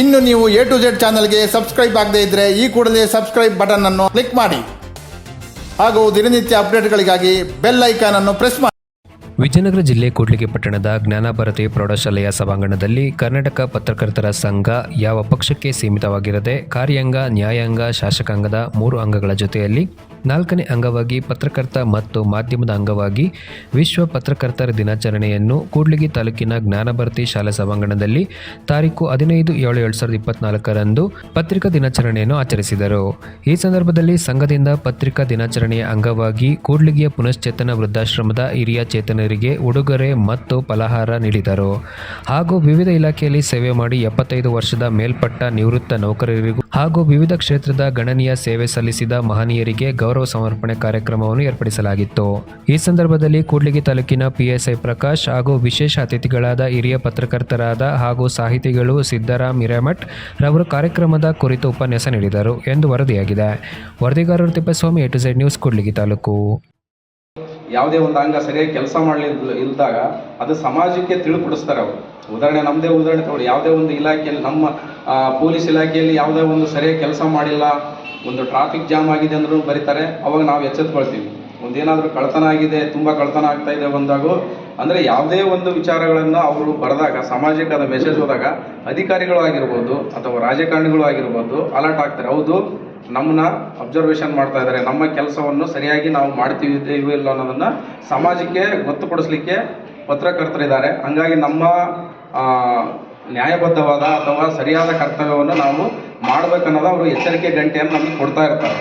ಇನ್ನು ನೀವು A to Z ಚಾನಲ್ಗೆ ಸಬ್ಸ್ಕ್ರೈಬ್ ಆಗದೇ ಇದ್ದರೆ ಈ ಕೂಡಲೇ ಸಬ್ಸ್ಕ್ರೈಬ್ ಬಟನ್ ಅನ್ನು ಕ್ಲಿಕ್ ಮಾಡಿ. ಹಾಗೂ ದಿನನಿತ್ಯ ಅಪ್ಡೇಟ್ಗಳಿಗಾಗಿ ಬೆಲ್ ಐಕಾನ್ ಅನ್ನು ಪ್ರೆಸ್ ಮಾಡಿ. ವಿಜಯನಗರ ಜಿಲ್ಲೆ ಕೂಡ್ಲಿಗೆ ಪಟ್ಟಣದ ಜ್ಞಾನಭಾರತಿ ಪ್ರೌಢಶಾಲೆಯ ಸಭಾಂಗಣದಲ್ಲಿ ಕರ್ನಾಟಕ ಪತ್ರಕರ್ತರ ಸಂಘ ಯಾವ ಪಕ್ಷಕ್ಕೆ ಸೀಮಿತವಾಗಿರದೆ ಕಾರ್ಯಾಂಗ, ನ್ಯಾಯಾಂಗ, ಶಾಸಕಾಂಗದ ಮೂರು ಅಂಗಗಳ ಜೊತೆಯಲ್ಲಿ ನಾಲ್ಕನೇ ಅಂಗವಾಗಿ ಪತ್ರಕರ್ತ ಮತ್ತು ಮಾಧ್ಯಮದ ಅಂಗವಾಗಿ ವಿಶ್ವ ಪತ್ರಕರ್ತರ ದಿನಾಚರಣೆಯನ್ನು ಕೂಡ್ಲಿಗಿ ತಾಲೂಕಿನ ಜ್ಞಾನಭಾರತಿ ಶಾಲಾ ಸಭಾಂಗಣದಲ್ಲಿ ತಾರೀಕು ಹದಿನೈದು ಏಳು ಎರಡು ಸಾವಿರದ ಇಪ್ಪತ್ನಾಲ್ಕರಂದು ಪತ್ರಿಕಾ ದಿನಾಚರಣೆಯನ್ನು ಆಚರಿಸಿದರು. ಈ ಸಂದರ್ಭದಲ್ಲಿ ಸಂಘದಿಂದ ಪತ್ರಿಕಾ ದಿನಾಚರಣೆಯ ಅಂಗವಾಗಿ ಕೂಡ್ಲಿಗಿಯ ಪುನಶ್ಚೇತನ ವೃದ್ಧಾಶ್ರಮದ ಹಿರಿಯ ಚೇತನರಿಗೆ ಉಡುಗೊರೆ ಮತ್ತು ಫಲಹಾರ ನೀಡಿದರು. ಹಾಗೂ ವಿವಿಧ ಇಲಾಖೆಯಲ್ಲಿ ಸೇವೆ ಮಾಡಿ ಎಪ್ಪತ್ತೈದು ವರ್ಷದ ಮೇಲ್ಪಟ್ಟ ನಿವೃತ್ತ ನೌಕರರಿಗೂ ಹಾಗೂ ವಿವಿಧ ಕ್ಷೇತ್ರದ ಗಣನೀಯ ಸೇವೆ ಸಲ್ಲಿಸಿದ ಮಹನೀಯರಿಗೆ ಗೌರವ ಸಮರ್ಪಣೆ ಕಾರ್ಯಕ್ರಮವನ್ನು ಏರ್ಪಡಿಸಲಾಗಿತ್ತು. ಈ ಸಂದರ್ಭದಲ್ಲಿ ಕೂಡ್ಲಿಗಿ ತಾಲೂಕಿನ ಪಿಎಸ್ಐ ಪ್ರಕಾಶ್ ಹಾಗೂ ವಿಶೇಷ ಅತಿಥಿಗಳಾದ ಹಿರಿಯ ಪತ್ರಕರ್ತರಾದ ಹಾಗೂ ಸಾಹಿತಿಗಳು ಸಿದ್ದರಾಮ್ ಹಿರೇಮಠ್ ರವರು ಕಾರ್ಯಕ್ರಮದ ಕುರಿತು ಉಪನ್ಯಾಸ ನೀಡಿದರು ಎಂದು ವರದಿಯಾಗಿದೆ. ವರದಿಗಾರರು Tippaswamy A to Z news Kudligi taluk. ಯಾವುದೇ ಒಂದು ಅಂಗ ಸರಿಯಾಗಿ ಕೆಲಸ ಮಾಡಲಿ ಇಲ್ದಾಗ ಅದು ಸಮಾಜಕ್ಕೆ ತಿಳಿಪಡಿಸ್ತಾರೆ ಅವರು. ಉದಾಹರಣೆ ನಮ್ಮದೇ ಉದಾಹರಣೆ ತಗೊಳ್ಳಿ. ಯಾವುದೇ ಒಂದು ಇಲಾಖೆಯಲ್ಲಿ ನಮ್ಮ ಪೊಲೀಸ್ ಇಲಾಖೆಯಲ್ಲಿ ಯಾವುದೇ ಒಂದು ಸರಿಯಾಗಿ ಕೆಲಸ ಮಾಡಿಲ್ಲ, ಒಂದು ಟ್ರಾಫಿಕ್ ಜಾಮ್ ಆಗಿದೆ ಅಂದ್ರೂ ಬರೀತಾರೆ, ಅವಾಗ ನಾವು ಎಚ್ಚೆತ್ಕೊಳ್ತೀವಿ. ಒಂದೇನಾದರೂ ಕಳ್ತನ ಆಗಿದೆ, ತುಂಬ ಕಳ್ತನ ಆಗ್ತಾ ಇದೆ ಬಂದಾಗೂ, ಅಂದರೆ ಯಾವುದೇ ಒಂದು ವಿಚಾರಗಳನ್ನು ಅವರು ಬರೆದಾಗ ಸಮಾಜಕ್ಕೆ ಮೆಸೇಜ್ ಹೋದಾಗ, ಅಧಿಕಾರಿಗಳು ಆಗಿರ್ಬೋದು ಅಥವಾ ರಾಜಕಾರಣಿಗಳು ಆಗಿರ್ಬೋದು ಅಲರ್ಟ್ ಆಗ್ತಾರೆ ಹೌದು, ನಮ್ಮನ್ನ ಅಬ್ಸರ್ವೇಷನ್ ಮಾಡ್ತಾ ಇದ್ದಾರೆ. ನಮ್ಮ ಕೆಲಸವನ್ನು ಸರಿಯಾಗಿ ನಾವು ಮಾಡ್ತೀವಿ ಇಲ್ಲ ಅನ್ನೋದನ್ನು ಸಮಾಜಕ್ಕೆ ಗೊತ್ತುಪಡಿಸ್ಲಿಕ್ಕೆ ಪತ್ರಕರ್ತರಿದ್ದಾರೆ. ಹಂಗಾಗಿ ನಮ್ಮ ನ್ಯಾಯಬದ್ಧವಾದ ಅಥವಾ ಸರಿಯಾದ ಕರ್ತವ್ಯವನ್ನು ನಾವು ಮಾಡಬೇಕನ್ನೋದು ಅವರು ಎಚ್ಚರಿಕೆ ಗಂಟೆಯನ್ನು ನಮಗೆ ಕೊಡ್ತಾ ಇರ್ತಾರೆ.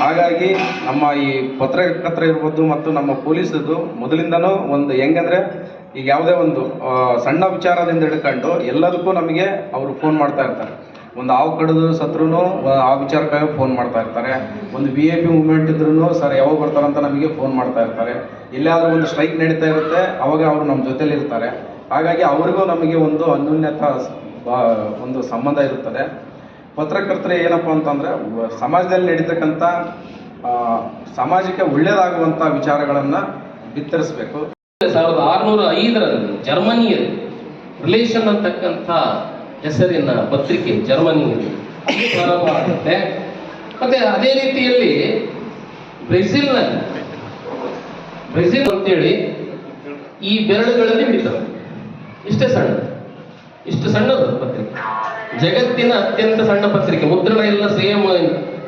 ಹಾಗಾಗಿ ನಮ್ಮ ಈ ಪತ್ರಕರ್ತರ ಇರ್ಬೋದು ಮತ್ತು ನಮ್ಮ ಪೊಲೀಸದು ಮೊದಲಿಂದನೂ ಒಂದು ಹೆಂಗಂದರೆ ಈಗ ಯಾವುದೇ ಒಂದು ಸಣ್ಣ ವಿಚಾರದಿಂದ ಹಿಡ್ಕೊಂಡು ಎಲ್ಲದಕ್ಕೂ ನಮಗೆ ಅವರು ಫೋನ್ ಮಾಡ್ತಾ ಇರ್ತಾರೆ. ಒಂದು ಹಾವು ಕಡಿದು ಸತ್ರೂ ಆ ವಿಚಾರಕ್ಕಾಗಿ ಫೋನ್ ಮಾಡ್ತಾ ಇರ್ತಾರೆ. ಒಂದು ವಿ ಎ ಪಿ ಮೂಮೆಂಟ್ ಇದ್ರೂ ಸರ್ ಯಾವಾಗ ಬರ್ತಾರಂತ ನಮಗೆ ಫೋನ್ ಮಾಡ್ತಾ ಇರ್ತಾರೆ. ಎಲ್ಲಾದರೂ ಒಂದು ಸ್ಟ್ರೈಕ್ ನಡೀತಾ ಇರುತ್ತೆ, ಅವಾಗ ಅವರು ನಮ್ಮ ಜೊತೆಲಿ ಇರ್ತಾರೆ. ಹಾಗಾಗಿ ಅವರಿಗೂ ನಮಗೆ ಒಂದು ಅನ್ಯೋನ್ಯತ ಒಂದು ಸಂಬಂಧ ಇರುತ್ತದೆ. ಪತ್ರಕರ್ತರು ಏನಪ್ಪ ಅಂತಂದರೆ ಸಮಾಜದಲ್ಲಿ ನಡೀತಕ್ಕಂಥ ಸಮಾಜಕ್ಕೆ ಒಳ್ಳೆಯದಾಗುವಂಥ ವಿಚಾರಗಳನ್ನು ಬಿತ್ತರಿಸಬೇಕು. ಸಾವಿರದ ಆರುನೂರ ಐದರಲ್ಲಿ ಜರ್ಮನಿಯಲ್ಲಿ ರಿಲೇಷನ್ ಅಂತಕ್ಕಂಥ ಹೆಸರಿನ ಪತ್ರಿಕೆ ಜರ್ಮನಿಯಲ್ಲಿ ಪ್ರಾರಂಭ ಆಗುತ್ತೆ ಮತ್ತೆ ಅದೇ ರೀತಿಯಲ್ಲಿ ಬ್ರೆಜಿಲ್ನಲ್ಲಿ, ಬ್ರೆಜಿಲ್ ಅಂತೇಳಿ ಈ ಬೆರಳುಗಳಲ್ಲಿ ಹಿಡಿತವೆ ಇಷ್ಟೇ ಸಣ್ಣ, ಇಷ್ಟು ಸಣ್ಣದು ಪತ್ರಿಕೆ. ಜಗತ್ತಿನ ಅತ್ಯಂತ ಸಣ್ಣ ಪತ್ರಿಕೆ. ಮುದ್ರಣ ಎಲ್ಲ ಸೇಮ್,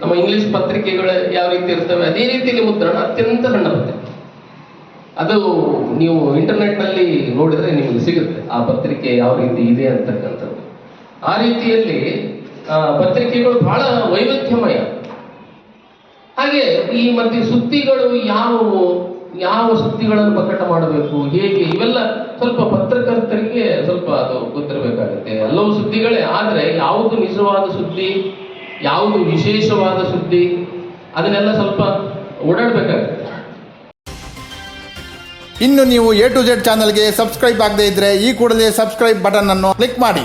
ನಮ್ಮ ಇಂಗ್ಲಿಷ್ ಪತ್ರಿಕೆಗಳು ಯಾವ ರೀತಿ ಇರ್ತವೆ, ಅದೇ ರೀತಿಯಲ್ಲಿ ಮುದ್ರಣ ಅತ್ಯಂತ ಸಣ್ಣ ಪತ್ರಿಕೆ. ಅದು ನೀವು ಇಂಟರ್ನೆಟ್ನಲ್ಲಿ ನೋಡಿದ್ರೆ ನಿಮಗೆ ಸಿಗುತ್ತೆ ಆ ಪತ್ರಿಕೆ ಯಾವ ರೀತಿ ಇದೆ ಅಂತಕ್ಕಂಥದ್ದು. ಆ ರೀತಿಯಲ್ಲಿ ಪತ್ರಿಕೆಗಳು ಬಹಳ ವೈವಿಧ್ಯಮಯ. ಹಾಗೆ ಈ ಮತ್ತೆ ಸುದ್ದಿಗಳು ಯಾವುವು ಯಾವ ಸುದ್ದಿಗಳನ್ನು ಪ್ರಕಟ ಮಾಡಬೇಕು, ಹೇಗೆ, ಇವೆಲ್ಲ ಸ್ವಲ್ಪ ಪತ್ರಕರ್ತರಿಗೆ ಸ್ವಲ್ಪ ಅದು ಗೊತ್ತಿರಬೇಕಾಗುತ್ತೆ. ಎಲ್ಲವೂ ಸುದ್ದಿಗಳೇ, ಆದರೆ ಯಾವುದು ನಿಜವಾದ ಸುದ್ದಿ, ಯಾವುದು ವಿಶೇಷವಾದ ಸುದ್ದಿ, ಅದನ್ನೆಲ್ಲ ಸ್ವಲ್ಪ ಓಡಾಡಬೇಕಾಗುತ್ತೆ. ಇನ್ನು ನೀವು ಎ ಟು ಜೆಡ್ ಚಾನಲ್ಗೆ ಸಬ್ಸ್ಕ್ರೈಬ್ ಆಗದೇ ಇದ್ದರೆ ಈ ಕೂಡಲೇ ಸಬ್ಸ್ಕ್ರೈಬ್ ಬಟನ್ ಅನ್ನು ಕ್ಲಿಕ್ ಮಾಡಿ.